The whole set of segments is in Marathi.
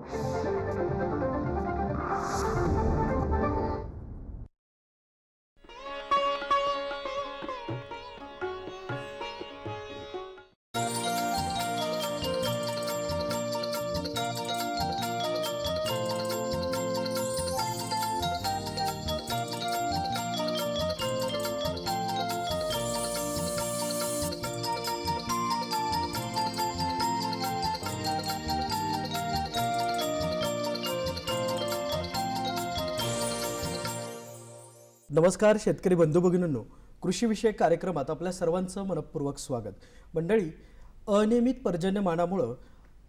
Thank you. नमस्कार शेतकरी बंधू भगिनींनो. कृषीविषयक कार्यक्रमात आपल्या सर्वांचं मनपूर्वक स्वागत. मंडळी अनियमित पर्जन्यमानामुळं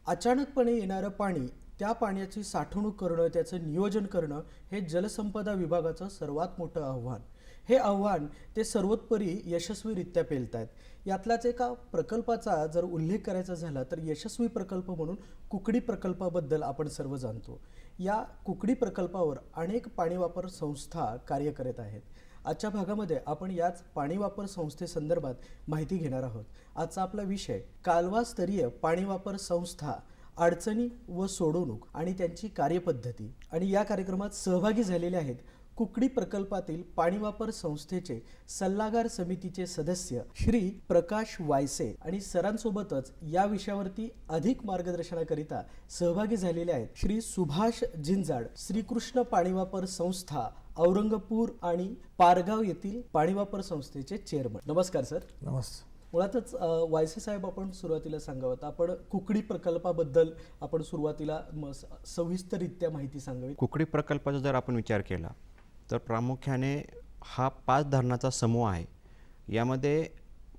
अचानकपणे येणारं पाणी त्या पाण्याची साठवणूक करणं त्याचं नियोजन करणं हे जलसंपदा विभागाचं सर्वात मोठं आव्हान. हे आव्हान ते सर्वोत्परी यशस्वीरित्या पेलत आहेत यातल्याच एका प्रकल्पाचा जर उल्लेख करायचा झाला तर यशस्वी प्रकल्प म्हणून कुकडी प्रकल्पाबद्दल आपण सर्व जाणतो. या कुकडी प्रकल्पावर अनेक पाणी वापर संस्था कार्य करत आहेत. आजच्या भागामध्ये आपण याच पाणी वापर संस्थेसंदर्भात माहिती घेणार आहोत. आजचा आपला विषय कालवास्तरीय पाणी वापर संस्था अडचणी व सोडवणूक आणि त्यांची कार्यपद्धती आणि या कार्यक्रमात सहभागी झालेले आहेत कुकडी प्रकल्पातील पाणी वापर संस्थेचे सल्लागार समितीचे सदस्य श्री प्रकाश वायसे आणि सरांसोबतच या विषयावरती अधिक मार्गदर्शनाकरिता सहभागी झालेले आहेत श्री सुभाष जिंजाड श्रीकृष्ण पाणी वापर संस्था औरंगपूर आणि पारगाव येथील पाणी वापर संस्थेचे चेअरमन नमस्कार सर. नमस्ते. मुळातच वायसे साहेब आपण सुरुवातीला सांगावं. आपण कुकडी प्रकल्पाबद्दल आपण सुरुवातीला म- स- सविस्तररित्या माहिती सांगावी. कुकडी प्रकल्पाचा जर आपण विचार केला तर प्रामुख्याने हा पाच धरणाचा समूह आहे. यामध्ये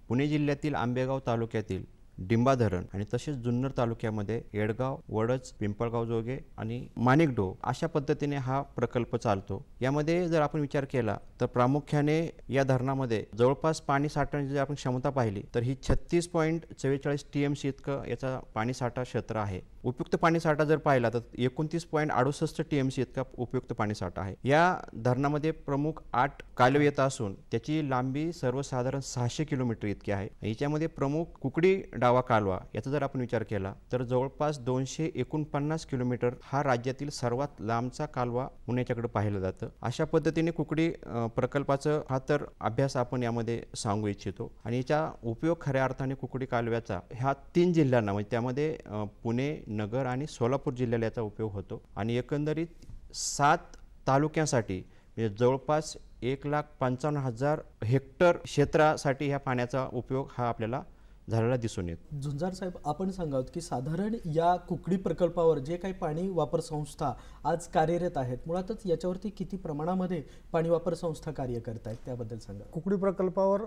पुणे जिल्ह्यातील आंबेगाव तालुक्यातील डिंबा धरण आणि तसेच जुन्नर तालुक्यामध्ये येडगाव वडच पिंपळगाव जोगे आणि माणिकडो अशा पद्धतीने हा प्रकल्प चालतो. यामध्ये जर आपण विचार केला तर प्रामुख्याने या धरणामध्ये जवळपास पाणी साठवण्याची जर आपण क्षमता पाहिली तर ही छत्तीस पॉईंट चव्वेचाळीस टी एम सी इतकं याचा पाणी साठा क्षेत्र आहे. उपयुक्त पाणी साठा जर पाहिला तर एकोणतीस पॉईंट अडुसष्ट टी एम सी इतका उपयुक्त पाणी साठा आहे. या धरणामध्ये प्रमुख आठ कालवे येत असून त्याची लांबी सर्वसाधारण सहाशे किलोमीटर इतकी आहे. याच्यामध्ये प्रमुख कुकडी डावा कालवा याचा जर आपण विचार केला तर जवळपास दोनशे एकोणपन्नास किलोमीटर हा राज्यातील सर्वात लांबचा कालवा पुण्याच्याकडे पाहिलं जातं. अशा पद्धतीने कुकडी प्रकल्पाचं हा तर अभ्यास आपण यामध्ये सांगू इच्छितो. आणि याचा उपयोग खऱ्या अर्थाने कुकडी कालव्याचा ह्या तीन जिल्ह्यांना म्हणजे त्यामध्ये पुणे नगर आणि सोलापूर जिल्ह्याला याचा उपयोग होतो. आणि एकंदरीत सात तालुक्यांसाठी म्हणजे जवळपास एक लाख पंचावन्न हजार हेक्टर क्षेत्रासाठी ह्या पाण्याचा उपयोग हा आपल्याला झालेला दिसून येतो. झुंजार साहेब आपण सांगावत की साधारण या कुकडी प्रकल्पावर जे काही पाणी वापर संस्था आज कार्यरत आहेत मुळातच याच्यावरती किती प्रमाणामध्ये पाणी वापर संस्था कार्य करत आहेत त्याबद्दल सांगा. कुकडी प्रकल्पावर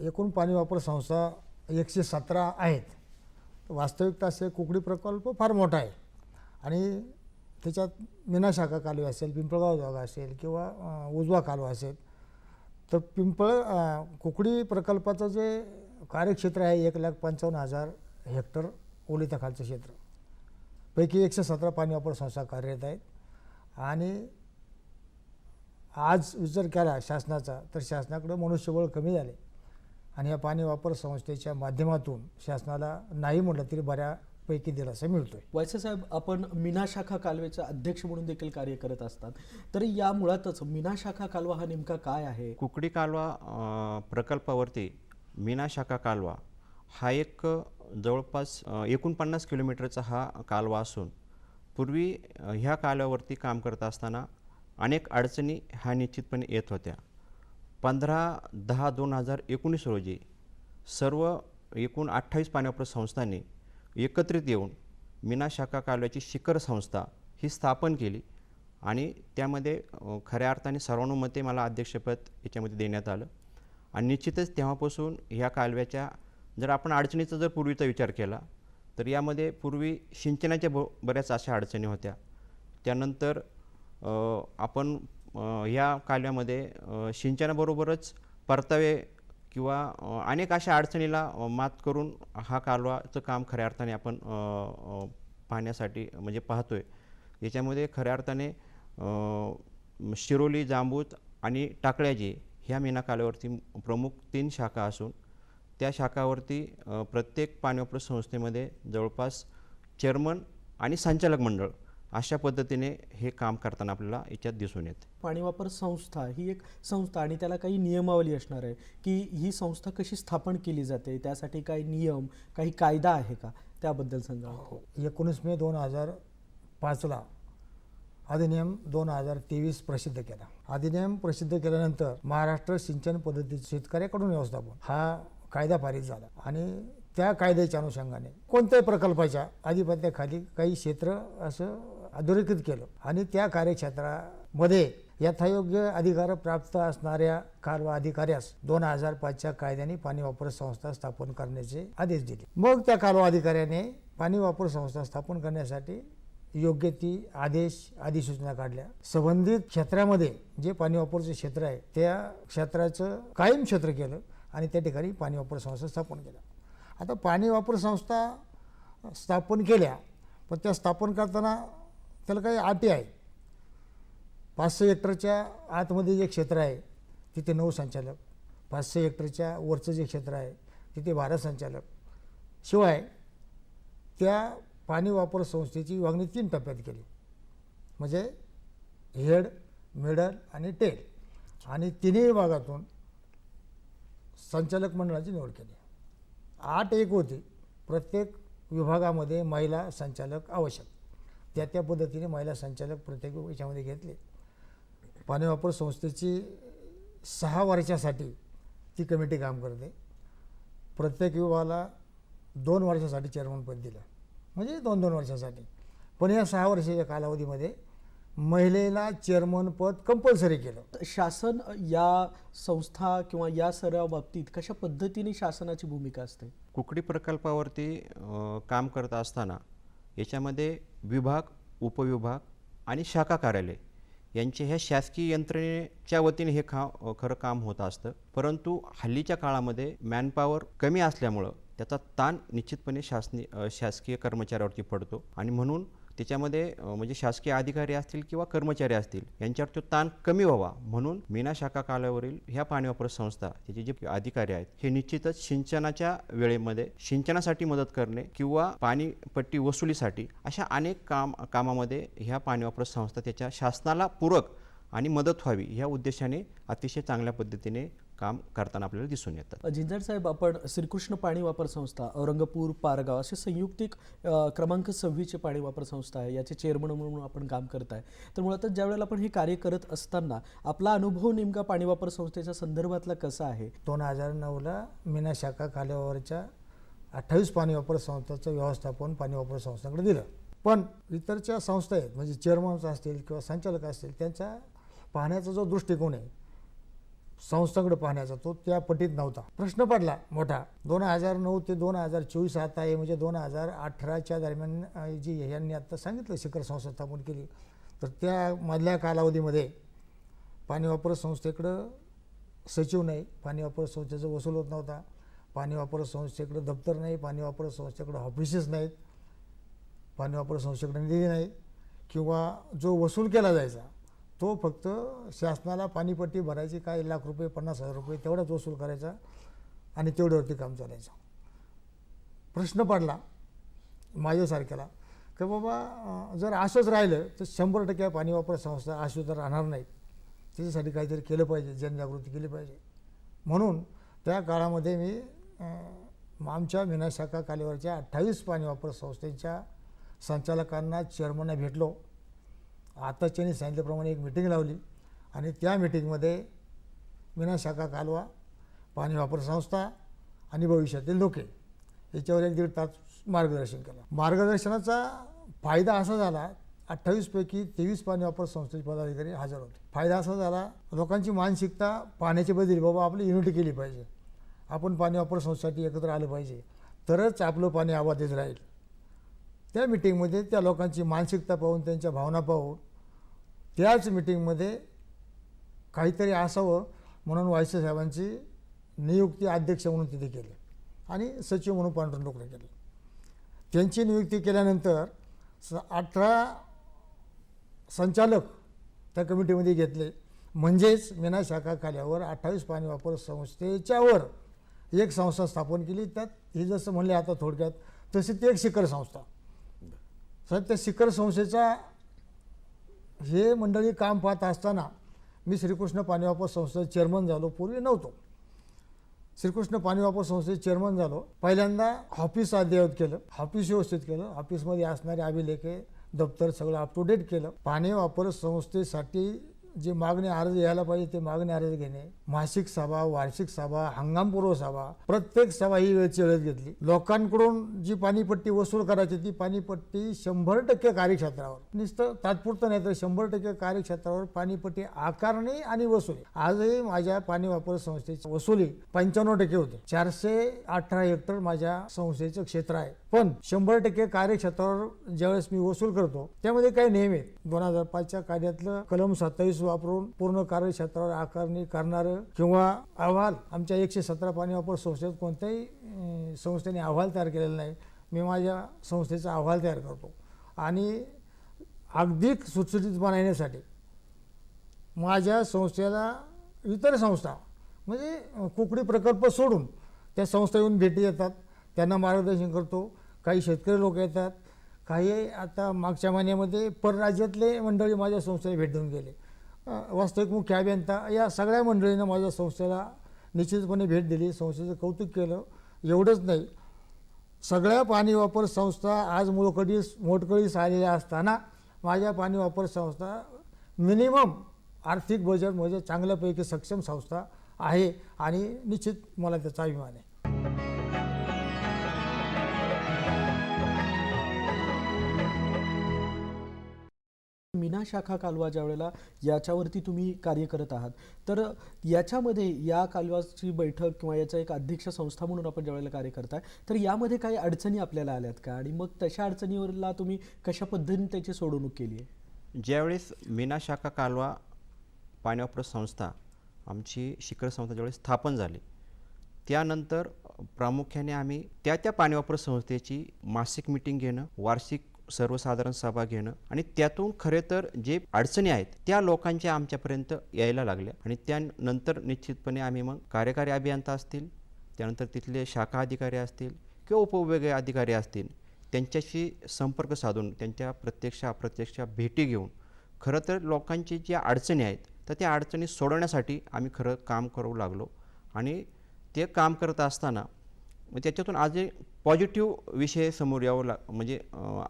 एकूण पाणी वापर संस्था एकशे सतरा आहेत. वास्तविकता असे कुकडी प्रकल्प फार मोठा आहे. आणि त्याच्यात मीना शाखा कालवे असेल पिंपळगाव जागा असेल किंवा उजवा कालवा असेल तर पिंपळ कुकडी प्रकल्पाचं जे कार्यक्षेत्र आहे एक लाख पंचावन्न हजार हेक्टर ओलिताखालचं क्षेत्र. पैकी एकशे सतरा पाणी वापर संस्था कार्यरत आहेत. आणि आज विचार केला शासनाचा तर शासनाकडं मनुष्यबळ कमी झाले. आणि या पाणी वापर संस्थेच्या माध्यमातून शासनाला नाही म्हटलं तरी बऱ्यापैकी दिलासा मिळतोय. वायसे साहेब आपण मीना शाखा कालवेचे अध्यक्ष म्हणून देखील कार्य करत असतात. तर या मुळातच मीना शाखा कालवा हा नेमका काय आहे? कुकडी कालवा अ, प्रकल्पावरती मीना शाखा कालवा हा एक जवळपास अ, एकोणपन्नास किलोमीटरचा हा कालवा असून पूर्वी अ, ह्या कालव्यावरती काम करत असताना अनेक अडचणी ह्या निश्चितपणे येत होत्या. पंधरा दहा दोन हजार एकोणीस रोजी सर्व एकूण अठ्ठावीस पाण्यापर संस्थांनी एकत्रित येऊन मीना शाखा कालव्याची शिखर संस्था ही स्थापन केली आणि त्यामध्ये खऱ्या अर्थाने सर्वानुमते मला अध्यक्षपद याच्यामध्ये देण्यात आलं. आणि निश्चितच तेव्हापासून ह्या कालव्याच्या जर आपण अडचणीचा जर पूर्वीचा विचार केला तर यामध्ये पूर्वी सिंचनाच्या ब बऱ्याच अशा अडचणी होत्या. त्यानंतर आपण ह्या या कालव्यामध्ये सिंचनाबरोबरच परतावे किंवा अनेक अशा अडचणीला मात करून हा कालवाचं काम खऱ्या अर्थाने आपण पाहण्यासाठी म्हणजे पाहतोय. याच्यामध्ये खऱ्या अर्थाने शिरोली जांबूत आणि टाकळ्याजी ह्या मीना कालव्यावरती प्रमुख तीन शाखा असून त्या शाखावरती प्रत्येक पाणीवापर संस्थेमध्ये जवळपास चेअरमन आणि संचालक मंडळ अशा पद्धतीने हे काम करताना आपल्याला याच्यात दिसून येते. पाणी वापर संस्था ही एक संस्था आणि त्याला काही नियमावली असणार आहे की ही संस्था कशी स्थापन केली जाते त्यासाठी काही नियम काही कायदा आहे का? त्याबद्दल सांगा. एकोणीस मे दोन हजार पाचला अधिनियम दोन हजार तेवीस प्रसिद्ध केला. अधिनियम प्रसिद्ध केल्यानंतर महाराष्ट्र सिंचन पद्धती शेतकऱ्याकडून व्यवस्थापन हा कायदा पारित झाला आणि त्या कायद्याच्या अनुषंगाने कोणत्याही प्रकल्पाच्या आधिपत्याखाली काही क्षेत्र असं अधोरेखित केलं. आणि त्या कार्यक्षेत्रामध्ये यथायोग्य अधिकार प्राप्त असणाऱ्या कालवा अधिकाऱ्यास दोन हजार पाचच्या कायद्याने पाणी वापर संस्था स्थापन करण्याचे आदेश दिले. मग त्या कालवा अधिकाऱ्याने पाणी वापर संस्था स्थापन करण्यासाठी योग्य ती आदेश अधिसूचना काढल्या. संबंधित क्षेत्रामध्ये जे पाणी वापरचं क्षेत्र आहे त्या क्षेत्राचं कायम क्षेत्र केलं आणि त्या ठिकाणी पाणी वापर संस्था स्थापन केल्या. आता पाणी वापर संस्था स्थापन केल्या पण त्या स्थापन करताना त्याला काही अटी आहे. पाचशे हेक्टरच्या आतमध्ये जे क्षेत्र आहे तिथे नऊ संचालक पाचशे हेक्टरच्या वरचं जे क्षेत्र आहे तिथे बारा संचालक. शिवाय त्या पाणी वापर संस्थेची विभागणी तीन टप्प्यात केली. म्हणजे हेड मिडल आणि टेल. आणि तिन्ही विभागातून संचालक मंडळाची निवड केली. आठ एक होती. प्रत्येक विभागामध्ये महिला संचालक आवश्यक. त्या त्या पद्धतीने महिला संचालक प्रत्येक याच्यामध्ये घेतले. पाणी वापर संस्थेची सहा वर्षासाठी ती कमिटी काम करते. प्रत्येक विभागाला दोन वर्षासाठी चेअरमनपद दिलं. म्हणजे दोन दोन वर्षासाठी. पण या सहा वर्षाच्या कालावधीमध्ये महिलेला चेअरमनपद कंपल्सरी केलं. शासन या संस्था किंवा या सर्व बाबतीत कशा पद्धतीने शासनाची भूमिका असते? कुकडी प्रकल्पावरती काम करत असताना याच्यामध्ये विभाग उपविभाग आणि शाखा कार्यालय यांचे ह्या शासकीय यंत्रणेच्या वतीने हे खा खरं काम होत असतं. परंतु हल्लीच्या काळामध्ये मॅनपॉवर कमी असल्यामुळं त्याचा ताण निश्चितपणे शासनी शासकीय कर्मचाऱ्यावरती पडतो. आणि म्हणून त्याच्यामध्ये म्हणजे शासकीय अधिकारी असतील किंवा कर्मचारी असतील यांच्यावर तो ताण कमी व्हावा. म्हणून मीना शाखा कालावरील ह्या पाणी वापर संस्था त्याचे जे अधिकारी आहेत हे निश्चितच सिंचनाच्या वेळेमध्ये सिंचनासाठी मदत करणे किंवा पाणीपट्टी वसुलीसाठी अशा अनेक काम कामामध्ये ह्या पाणी वापर संस्था त्याच्या शासनाला पूरक आणि मदत व्हावी ह्या उद्देशाने अतिशय चांगल्या पद्धतीने काम करताना आपल्याला दिसून येतं. जिंजर साहेब आपण श्रीकृष्ण पाणी वापर संस्था औरंगापूर पारगाव असे संयुक्तिक क्रमांक सव्वीसचे पाणी वापर संस्था आहे याचे चेअरमन म्हणून आपण काम करताय तर मुळातच ज्यावेळेला आपण हे कार्य करत असताना आपला अनुभव नेमका पाणी वापर संस्थेच्या संदर्भातला कसा आहे? दोन हजार नऊला मीना शाखा खाल्यावरच्या अठ्ठावीस पाणी वापर संस्थांचं व्यवस्थापन पाणी वापर संस्थांकडे दिलं. पण इतरच्या संस्था आहेत म्हणजे चेअरमन्स असतील किंवा संचालक असतील त्यांचा पाहण्याचा जो दृष्टिकोन आहे संस्थांकडे पाहण्याचा तो त्या पटीत नव्हता. प्रश्न पडला मोठा. दोन हजार नऊ ते दोन हजार चोवीस आता आहे म्हणजे दोन हजार अठराच्या दरम्यान जी यांनी आत्ता सांगितलं शिखर संस्था स्थापन केली. तर त्या मधल्या कालावधीमध्ये पाणी वापर संस्थेकडं सचिव नाही पाणी वापर संस्थेचं वसूल होत नव्हता. पाणी वापर संस्थेकडं दप्तर नाही पाणी वापर संस्थेकडं ऑफिसेस नाहीत पाणी वापर संस्थेकडे निधी नाही किंवा जो वसूल केला जायचा तो फक्त शासनाला पाणीपट्टी भरायची काय लाख रुपये पन्नास हजार रुपये तेवढाच वसूल करायचा आणि तेवढ्यावरती काम चालायचं. प्रश्न पडला माझ्यासारख्याला की बाबा जर असंच राहिलं तर शंभर टक्के पाणी वापर संस्था अशी तर राहणार नाहीत. त्याच्यासाठी काहीतरी केलं पाहिजे जनजागृती केली पाहिजे. म्हणून त्या काळामध्ये मी आमच्या विनाशाखा कालेवरच्या अठ्ठावीस पाणी वापर संस्थेच्या संचालकांना चेअरमनना भेटलो. आत्ताच्यानी त्यांनी सांगितल्याप्रमाणे एक मिटिंग लावली. आणि त्या मिटिंगमध्ये विना शाखा कालवा पाणी वापर संस्था आणि भविष्यातील लोके याच्यावर एक दीड तास मार्गदर्शन केलं. मार्गदर्शनाचा फायदा असा झाला अठ्ठावीसपैकी तेवीस पाणी वापर संस्थेचे पदाधिकारी हजर होते. फायदा असा झाला लोकांची मानसिकता पाण्याची बदली बाबा आपली युनिटी केली पाहिजे. आपण पाणी वापर संस्थेसाठी एकत्र आलं पाहिजे. तरच आपलं पाणी आबाधित राहील. त्या मिटिंगमध्ये त्या लोकांची मानसिकता पाहून त्यांच्या भावना पाहून त्याच मिटिंगमध्ये काहीतरी असावं म्हणून वायसे साहेबांची नियुक्ती अध्यक्ष म्हणून तिथे केली आणि सचिव म्हणून पांढरून डोकरे केले. त्यांची नियुक्ती केल्यानंतर स अठरा संचालक त्या कमिटीमध्ये घेतले. म्हणजेच मीना शाखा खाल्यावर अठ्ठावीस पाणी वापर संस्थेच्यावर एक संस्था स्थापन केली. त्यात हे जसं म्हणले आता थोडक्यात तशी ती एक शिखर संस्था. साहेब त्या शिखर संस्थेचा हे मंडळी काम पाहत असताना मी श्रीकृष्ण पाणीवापर संस्थेचे चेअरमन झालो. पूर्वी नव्हतो. श्रीकृष्ण पाणीवापर संस्थेचे चेअरमन झालो. पहिल्यांदा ऑफिस अद्ययावत केलं. ऑफिस व्यवस्थित केलं. ऑफिसमध्ये असणारे अभिलेखे दप्तर सगळं अप टू डेट केलं. पाणी वापर संस्थेसाठी जे मागणी अर्ज यायला पाहिजे ते मागणी अर्ज घेणे मासिक सभा वार्षिक सभा हंगामपूर्व सभा प्रत्येक सभा ही वेळची वेळेत घेतली. लोकांकडून जी पाणीपट्टी वसूल करायची ती पाणीपट्टी शंभर टक्के कार्यक्षेत्रावर. नुसतं तात्पुरतं नाही तर शंभर टक्के कार्यक्षेत्रावर पाणीपट्टी आकारणी आणि वसुली. आजही माझ्या पाणी वापर संस्थेची वसुली पंच्याण्णव टक्के होते. चारशे अठरा हेक्टर माझ्या संस्थेचं क्षेत्र आहे. पण शंभर टक्के कार्यक्षेत्रावर ज्यावेळेस मी वसूल करतो त्यामध्ये काही नियम आहेत. दोन हजार पाचच्या कायद्यातलं कलम सत्तावीस वापरून पूर्ण कार्यक्षेत्रावर आकारणी करणारं किंवा अहवाल आमच्या एकशे सतरा पाणी वापर संस्थेत कोणत्याही संस्थेने अहवाल तयार केलेला नाही. मी माझ्या संस्थेचा अहवाल तयार करतो. आणि अगदी सुटसुटीत बनवण्यासाठी माझ्या संस्थेला इतर संस्था म्हणजे कुकडी प्रकल्प सोडून त्या संस्था येऊन भेटी येतात त्यांना मार्गदर्शन करतो. काही शेतकरी लोक येतात. काही आता मागच्या महिन्यामध्ये परराज्यातले मंडळी माझ्या संस्थेला भेट देऊन गेले वास्तविक मुख्य अभियंता या सगळ्या मंडळीनं माझ्या संस्थेला निश्चितपणे भेट दिली. संस्थेचं कौतुक केलं. एवढंच नाही. सगळ्या पाणी वापर संस्था आज मोडकळीस मोडकळीस आलेल्या असताना माझ्या पाणी वापर संस्था मिनिमम आर्थिक बजेट म्हणजे चांगल्यापैकी सक्षम संस्था आहे आणि निश्चित मला त्याचा अभिमान आहे. मीना शाखा कालवा ज्या वेळेला याच्यावरती तुम्ही कार्य करत आहात. तर याच्यामध्ये या कालवाची बैठक किंवा याचा एक अध्यक्ष संस्था म्हणून आपण ज्यावेळेला कार्य करताय तर यामध्ये काही अडचणी आपल्याला आल्यात का? आणि मग तशा अडचणीवरला तुम्ही कशा पद्धतीने त्याची सोडवणूक केली आहे? ज्यावेळेस मीना शाखा कालवा पाणी वापर संस्था आमची शिखर संस्था ज्यावेळेस स्थापन झाली त्यानंतर प्रामुख्याने आम्ही त्या त्या पाणी वापर संस्थेची मासिक मिटिंग घेणं वार्षिक सर्वसाधारण सभा घेणं आणि त्यातून खरे तर जे अडचणी आहेत त्या लोकांच्या आमच्यापर्यंत यायला लागल्या. आणि त्यानंतर निश्चितपणे आम्ही मग कार्यकारी अभियंता असतील त्यानंतर तिथले शाखा अधिकारी असतील किंवा उपविभागीय अधिकारी असतील त्यांच्याशी संपर्क साधून त्यांच्या प्रत्यक्ष अप्रत्यक्ष भेटी घेऊन खरं तर लोकांची ज्या अडचणी आहेत तर त्या अडचणी सोडवण्यासाठी आम्ही खरं काम करू लागलो. आणि ते काम करत असताना मग त्याच्यातून आज पॉझिटिव्ह विषय समोर यावं ला म्हणजे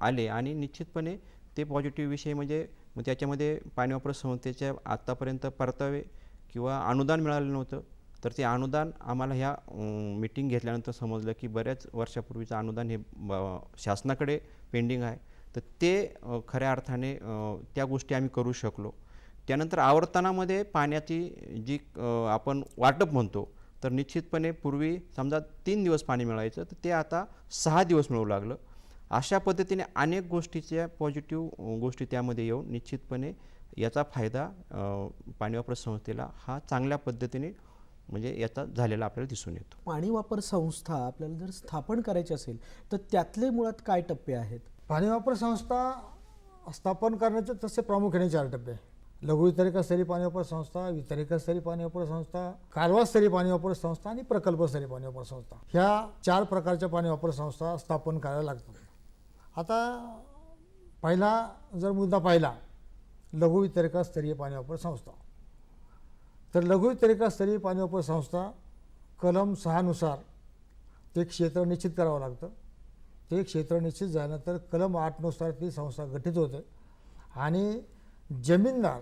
आले आणि निश्चितपणे ते पॉझिटिव्ह विषय म्हणजे मग त्याच्यामध्ये पाणी वापर संस्थेच्या आत्तापर्यंत परतावे किंवा अनुदान मिळालं नव्हतं. तर ते अनुदान आम्हाला ह्या मिटिंग घेतल्यानंतर समजलं की बऱ्याच वर्षापूर्वीचं अनुदान हे ब- शासनाकडे पेंडिंग आहे. तर ते खऱ्या अर्थाने त्या गोष्टी आम्ही करू शकलो. त्यानंतर आवर्तनामध्ये पाण्याची जी आपण वाटप म्हणतो तर निश्चितपणे पूर्वी समजा तीन दिवस पाणी मिळायचं तर ते आता सहा दिवस मिळू लागलं. अशा पद्धतीने अनेक गोष्टीच्या पॉझिटिव्ह गोष्टी त्यामध्ये येऊन निश्चितपणे याचा फायदा पाणी वापर संस्थेला हा चांगल्या पद्धतीने म्हणजे याचा झालेला आपल्याला दिसून येतो. पाणी वापर संस्था आपल्याला जर स्थापन करायची असेल तर त्यातले मुळात काय टप्पे आहेत? पाणी वापर संस्था स्थापन करण्याचे तसे प्रामुख्याने चार टप्पे. आहे. लघु वितरिकास्तरीय पाणी वापर संस्था वितरिकास्तरीय पाणी वापर संस्था कालवास्तरीय पाणी वापर संस्था आणि प्रकल्पस्तरीय पाणी वापर संस्था. ह्या चार प्रकारच्या पाणी वापर संस्था स्थापन करायला लागतात. आता पहिला जर मुद्दा पाहिला लघु वितरिकास्तरीय पाणी वापर संस्था. तर लघु वितरिकास्तरीय पाणी वापर संस्था कलम सहानुसार ते क्षेत्र निश्चित करावं लागतं. ते क्षेत्र निश्चित झाल्यानंतर कलम आठनुसार ती संस्था गठीत होते आणि जमीनदार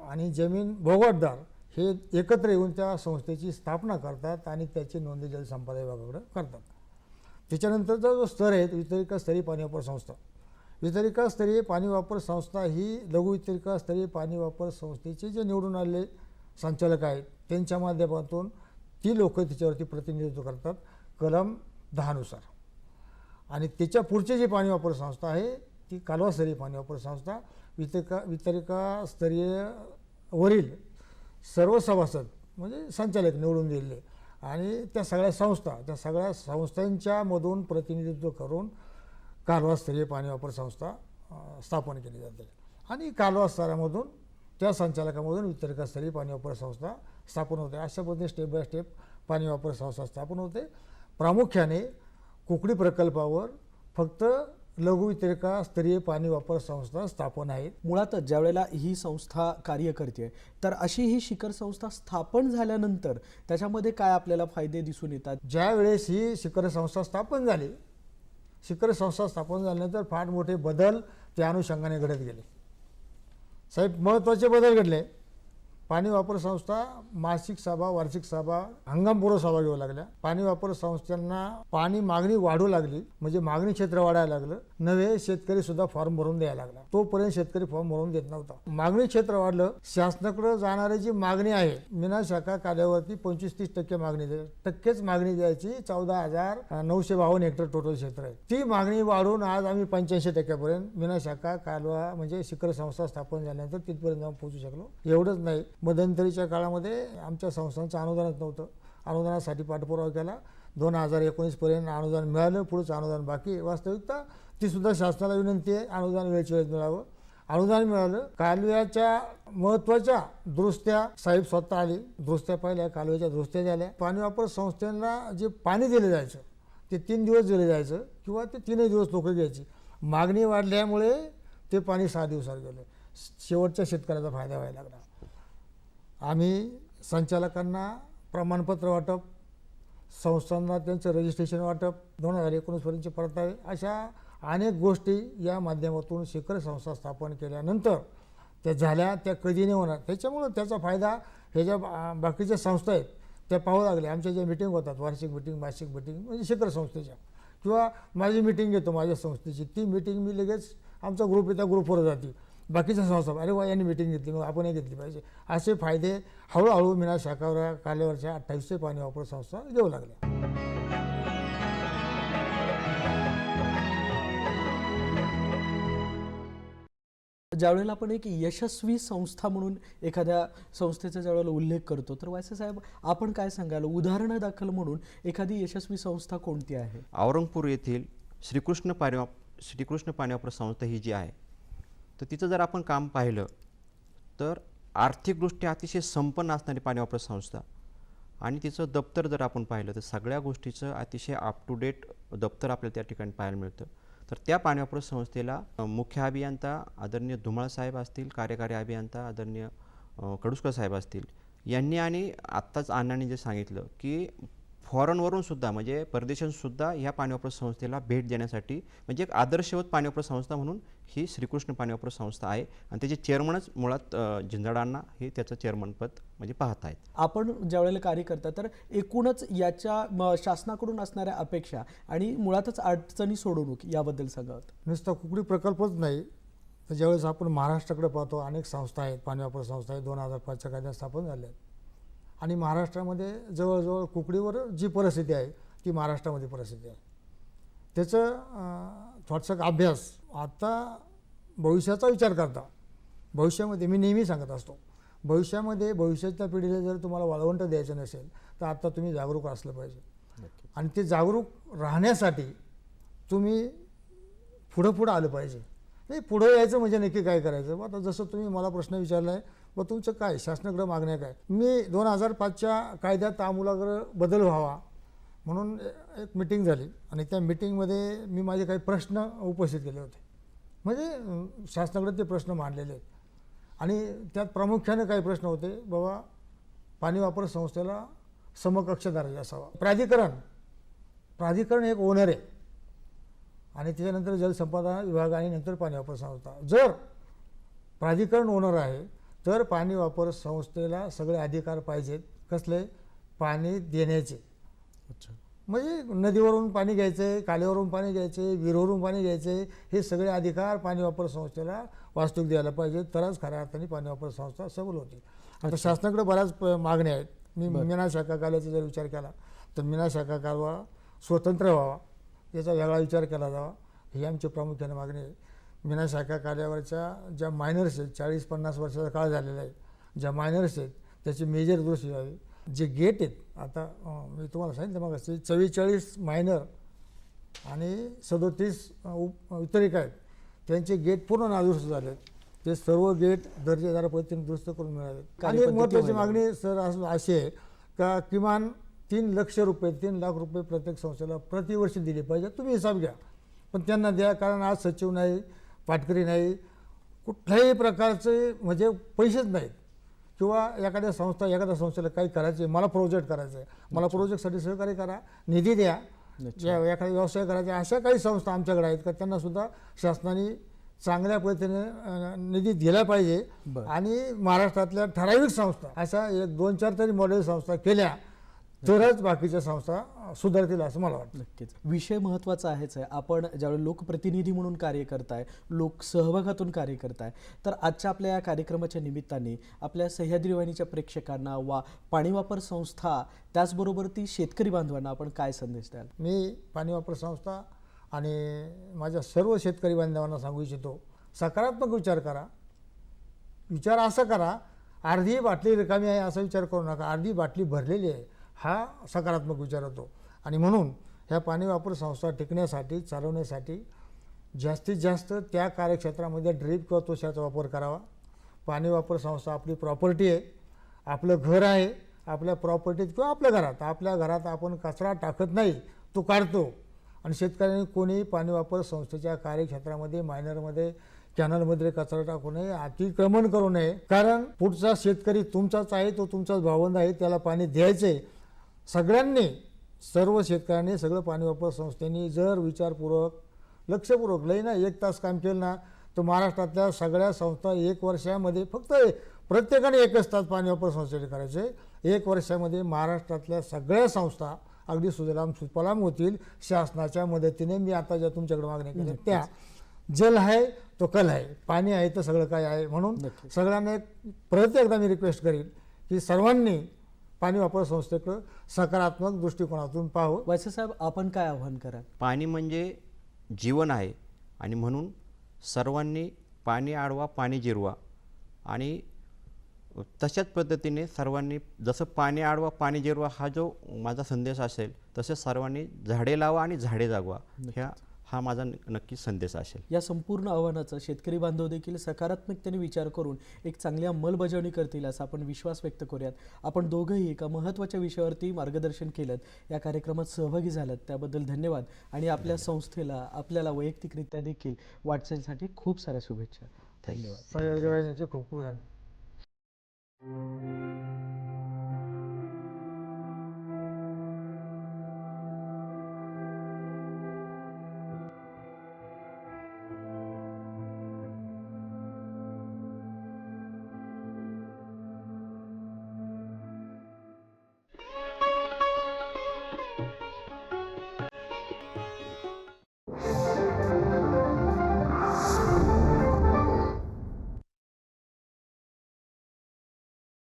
आणि जमीन भोगवटदार हे एकत्र येऊन त्या संस्थेची स्थापना करतात आणि त्याची नोंदणी जलसंपदा विभागाकडे करतात. त्याच्यानंतरचा जो स्तर आहे वितरिकास्तरीय पाणी वापर संस्था. वितरिकास्तरीय पाणी वापर संस्था ही लघु वितरिकास्तरीय पाणी वापर संस्थेचे जे निवडून आलेले संचालक आहेत त्यांच्या माध्यमातून ती लोक तिच्यावरती प्रतिनिधित्व करतात कलम दहानुसार. आणि त्याच्या पुढचे जे पाणी वापर संस्था आहे ती कालवास्तरीय पाणी वापर संस्था वितरिका वितरिकास्तरीय वरील सर्व सभासद म्हणजे संचालक निवडून दिलेले आणि त्या सगळ्या संस्था त्या सगळ्या संस्थांच्यामधून प्रतिनिधित्व करून कालवास्तरीय पाणी वापर संस्था स्थापन केली जाते. आणि कालवा स्तरामधून त्या संचालकामधून वितरकास्तरीय पाणी वापर संस्था स्थापन होते. अशा पद्धतीने स्टेप बाय स्टेप पाणी वापर संस्था स्थापन होते. प्रामुख्याने कुकडी प्रकल्पावर फक्त लघुवितरिका स्तरीय पाणी वापर संस्था स्थापन आहेत. मुळातच ज्या वेळेला ही संस्था कार्य करते तर अशी ही शिखर संस्था स्थापन झाल्यानंतर त्याच्यामध्ये काय आपल्याला फायदे दिसून येतात? ज्या वेळेस ही शिखर संस्था स्थापन झाली शिखर संस्था स्थापन झाल्यानंतर फार मोठे बदल त्या अनुषंगाने घडत गेले. साहेब महत्त्वाचे बदल घडले. पाणी वापर संस्था मासिक सभा वार्षिक सभा हंगामपूर्व सभा घेऊ लागल्या. पाणी वापर संस्थांना पाणी मागणी वाढू लागली म्हणजे मागणी क्षेत्र वाढायला लागलं. नवे शेतकरी सुद्धा फॉर्म भरून द्यायला लागला. तोपर्यंत शेतकरी फॉर्म भरून देत नव्हता. मागणी क्षेत्र वाढलं. शासनाकडे जाणारी जी मागणी आहे मीना शाखा कार्यावरती पंचवीस तीस टक्के मागणी टक्केच मागणी द्यायची. चौदा हजार नऊशे बावन्न हेक्टर टोटल क्षेत्र आहे. ती मागणी वाढून आज आम्ही पंच्याऐंशी टक्क्यापर्यंत मीना शाखा कालवा म्हणजे शिखर संस्था स्थापन झाल्यानंतर तिथपर्यंत जाऊन पोहोचू शकलो. एवढंच नाही मध्यंतरीच्या काळामध्ये आमच्या संस्थांचं अनुदानच नव्हतं. अनुदानासाठी पाठपुरावा केला. दोन हजार एकोणीसपर्यंत अनुदान मिळालं पुढचं अनुदान बाकी वास्तविकता ती सुद्धा शासनाला विनंती आहे अनुदान वेळच्या वेळेत मिळावं. अनुदान मिळालं कालव्याच्या महत्त्वाच्या दुरुस्त्या साहेब स्वतः आले. दुरुस्त्या पाहिल्या कालव्याच्या दुरुस्त्या झाल्या. पाणी वापर संस्थांना जे पाणी दिलं जायचं ते तीन दिवस दिलं जायचं किंवा ते तीनही दिवस लोक घ्यायची. मागणी वाढल्यामुळे ते पाणी सहा दिवसात गेलं. शेवटच्या शेतकऱ्याचा फायदा व्हायला लागला. आम्ही संचालकांना प्रमाणपत्र वाटप संस्थांना त्यांचं रजिस्ट्रेशन वाटप दोन हजार एकोणीसपर्यंतचे परतावे अशा अनेक गोष्टी या माध्यमातून शिखर संस्था स्थापन केल्यानंतर त्या झाल्या त्या कधी नाही होणार. त्याच्यामुळं त्याचा फायदा हे ज्या बाकीच्या संस्था आहेत त्या पाहू लागल्या. आमच्या ज्या मिटिंग होतात वार्षिक मिटिंग मासिक मिटिंग म्हणजे शिखर संस्थेच्या. किंवा माझी मिटिंग घेतो माझ्या संस्थेची. ती मिटिंग मी लगेच आमचा ग्रुप आहे त्या ग्रुपवर जाते. बाकीच्या संस्था अरे वा यांनी मिटिंग घेतली मग आपणही घेतली पाहिजे. असे फायदे हळूहळू मीना शाखावर काल्यावरच्या अठ्ठावीसशे पाणी वापर संस्था घेऊ लागल्या. ज्यावेळेला आपण एक यशस्वी संस्था म्हणून एखाद्या संस्थेचा ज्यावेळेला उल्लेख करतो तर वायसे साहेब आपण काय सांगाल? उदाहरणं दाखल म्हणून एखादी यशस्वी संस्था कोणती आहे? औरंगपूर येथील श्रीकृष्ण पाणीवाप श्रीकृष्ण पाणीवापर संस्था ही जी आहे तर तिचं जर आपण काम पाहिलं तर आर्थिकदृष्ट्या अतिशय संपन्न असणारी पाणीवापर संस्था. आणि तिचं दप्तर जर आपण पाहिलं तर सगळ्या गोष्टीचं अतिशय अप टू डेट दप्तर आपल्याला त्या ठिकाणी पाहायला मिळतं. तर त्या पाणी संस्थेला मुख्य अभियंता आदरणीय धुमाळ साहेब असतील कार्यकारी अभियंता आदरणीय कडुसकर साहेब असतील यांनी आणि आत्ताच अण्णांनी जे सांगितलं की फॉरेनवरून सुद्धा म्हणजे परदेशातून सुद्धा ह्या पाणी वापर संस्थेला भेट देण्यासाठी म्हणजे एक आदर्शवत पाणी वापर संस्था म्हणून ही श्रीकृष्ण पाणी वापर संस्था आहे. आणि त्याचे चेअरमनच मुळात झिंजाडांना हे त्याचं चेअरमनपद म्हणजे पाहत आहेत. आपण ज्यावेळेला कार्य करता तर एकूणच याच्या म, शासनाकडून असणाऱ्या अपेक्षा आणि मुळातच अडचणी सोडवणूक याबद्दल सांगावं नुसता कुकडी प्रकल्पच नाही. तर ज्यावेळेस आपण महाराष्ट्राकडे पाहतो अनेक संस्था आहेत पाणी वापर संस्था आहेत दोन हजार पाचच्या कायद्यात स्थापन झाल्या आहेत आणि महाराष्ट्रामध्ये जवळजवळ कुकडीवर जी परिस्थिती आहे ती महाराष्ट्रामध्ये परिस्थिती आहे. त्याचं थोडसा अभ्यास आता भविष्याचा विचार करता. भविष्यामध्ये मी नेहमी सांगत असतो भविष्यामध्ये भविष्याच्या पिढीला जर तुम्हाला वाळवंट द्यायचं नसेल तर आता तुम्ही जागरूक असलं पाहिजे. आणि ते जागरूक राहण्यासाठी तुम्ही पुढं पुढं आलं पाहिजे. नाही पुढं यायचं म्हणजे नक्की काय करायचं? आता जसं तुम्ही मला प्रश्न विचारला आहे व तुमचं काय? शासनाकडे मागण्या काय? मी दोन हजार पाचच्या कायद्यात आमूलाग्र बदल व्हावा म्हणून एक मिटिंग झाली. आणि त्या मिटिंगमध्ये मी माझे काही प्रश्न उपस्थित केले होते. म्हणजे शासनाकडे ते प्रश्न मांडलेले आहेत. आणि त्यात प्रामुख्याने काही प्रश्न होते. बाबा पाणी वापर संस्थेला समकक्ष दर्जा असावा. प्राधिकरण. प्राधिकरण एक ओनर आहे. आणि त्याच्यानंतर जलसंपदा विभाग आणि नंतर पाणी वापर संस्था. जर प्राधिकरण ओनर आहे तर पाणी वापर संस्थेला सगळे अधिकार पाहिजेत. कसले? पाणी देण्याचे. अच्छा. म्हणजे नदीवरून पाणी घ्यायचं आहे कालेवरून पाणी घ्यायचं विहिरीवरून पाणी घ्यायचं आहे हे सगळे अधिकार पाणी वापर संस्थेला वास्तविक द्यायला पाहिजे तरच खऱ्या अर्थाने पाणी वापर संस्था सबल होती. आता शासनाकडे बऱ्याच प- मागण्या आहेत. मी मीना शाखा जर विचार केला तर मीना शाखा कालवा स्वतंत्र व्हावा याचा वेगळा विचार केला जावा ही आमची प्रामुख्याने मागणी आहे. मीना शाखा कार्यावरच्या ज्या मायनर्स आहेत चाळीस पन्नास वर्षाचा काळ झालेला आहे ज्या मायनर्स आहेत त्याची मेजर दुरुस्ती व्हावी जे गेट आहेत आता मी तुम्हाला सांगितलं मग चव्वेचाळीस मायनर आणि सदोतीस उप वितरिक आहेत त्यांचे गेट पूर्ण नादुरुस्त झाले आहेत ते सर्व गेट दर्जेदार पद्धतीने दुरुस्त करून मिळावे आणि एक महत्त्वाची मागणी सर अस- अशी आहे का किमान तीन लक्ष रुपये तीन लाख रुपये प्रत्येक संस्थेला प्रतिवर्षी दिले पाहिजे तुम्ही हिसाब घ्या. पण त्यांना द्या कारण आज सचिव नाही पाटकरी नाही कुठल्याही प्रकारचे म्हणजे पैसेच नाहीत. किंवा एखाद्या संस्था एखाद्या संस्थेला काही करायचे मला प्रोजेक्ट करायचं आहे मला प्रोजेक्टसाठी सहकार्य करा निधी द्या एखादा व्यवसाय करायचा अशा काही संस्था आमच्याकडे आहेत का त्यांना सुद्धा शासनाने चांगल्या पद्धतीने निधी दिला पाहिजे. आणि महाराष्ट्रातल्या ठराविक संस्था अशा एक दोन चार तरी मॉडेल संस्था केल्या तरच बाकीच्या संस्था सुधारतील असं मला वाटतं. नक्कीच. विषय महत्त्वाचा आहेच आहे. आपण ज्यावेळी लोकप्रतिनिधी म्हणून कार्य करताय लोक सहभागातून कार्य करताय तर आजच्या आपल्या या कार्यक्रमाच्या निमित्ताने आपल्या सह्याद्री वाहिनीच्या प्रेक्षकांना वा पाणी वापर संस्था त्याचबरोबर ती शेतकरी बांधवांना आपण काय संदेश द्याल? मी पाणी वापर संस्था आणि माझ्या सर्व शेतकरी बांधवांना सांगू इच्छितो सकारात्मक विचार करा. विचार असा करा अर्धी बाटली रिकामी आहे असा विचार करू नका. अर्धी बाटली भरलेली आहे. हा सकारात्मक विचार होतो. आणि म्हणून ह्या पाणी वापर संस्था टिकण्यासाठी चालवण्यासाठी जास्तीत जास्त त्या कार्यक्षेत्रामध्ये ड्रीप किंवा तोशाचा वापर करावा. पाणी वापर संस्था आपली प्रॉपर्टी आहे आपलं घर आहे आपल्या प्रॉपर्टीत किंवा आपल्या घरात. आपल्या घरात आपण कचरा टाकत नाही तो काढतो. आणि शेतकऱ्यांनी कोणीही पाणी वापर संस्थेच्या कार्यक्षेत्रामध्ये मायनरमध्ये कॅनलमध्ये कचरा टाकू नये अतिक्रमण करू नये. कारण पुढचा शेतकरी तुमचाच आहे तो तुमचाच भावंड आहे त्याला पाणी द्यायचे सगळ्यांनी सर्व शेतकऱ्यांनी सगळं पाणी वापर संस्थेने जर विचारपूर्वक लक्षपूर्वक लई ना एक तास काम केलं ना तर महाराष्ट्रातल्या सगळ्या संस्था एक वर्षामध्ये फक्त प्रत्येकाने एकच तास पाणी वापर संस्थेने करायचे. एक वर्षामध्ये महाराष्ट्रातल्या सगळ्या संस्था अगदी सुजलाम सुफलाम होतील शासनाच्या मदतीने मी आता ज्या तुमच्याकडे मागणी केली त्या. जल आहे तो कल आहे. पाणी आहे तर सगळं काय आहे म्हणून. सगळ्यांना एक परत एकदा मी रिक्वेस्ट करीन की सर्वांनी पाणी वापर संस्थेकडं सकारात्मक दृष्टिकोनातून पाहावं. वैसे साहेब आपण काय आव्हान कराल? पाणी म्हणजे जीवन आहे आणि म्हणून सर्वांनी पाणी अडवा पाणी जिरवा. आणि तशाच पद्धतीने सर्वांनी जसं पाणी अडवा पाणी जिरवा हा जो माझा संदेश असेल तसेच सर्वांनी झाडे लावा आणि झाडे जागवा. ह्या हा माझा न- नक्कीच संदेश असेल. या संपूर्ण आव्हानाचा शेतकरी बांधव देखील सकारात्मकतेने विचार करून एक चांगली अंमलबजावणी करतील असा आपण विश्वास व्यक्त करूयात. आपण दोघंही एका महत्त्वाच्या विषयावरती मार्गदर्शन केलं या कार्यक्रमात सहभागी झालात. त्याबद्दल धन्यवाद. आणि आपल्या संस्थेला आपल्याला वैयक्तिकरित्या देखील वाटचालीसाठी खूप साऱ्या शुभेच्छा. धन्यवाद. खूप खूप धन्यवाद.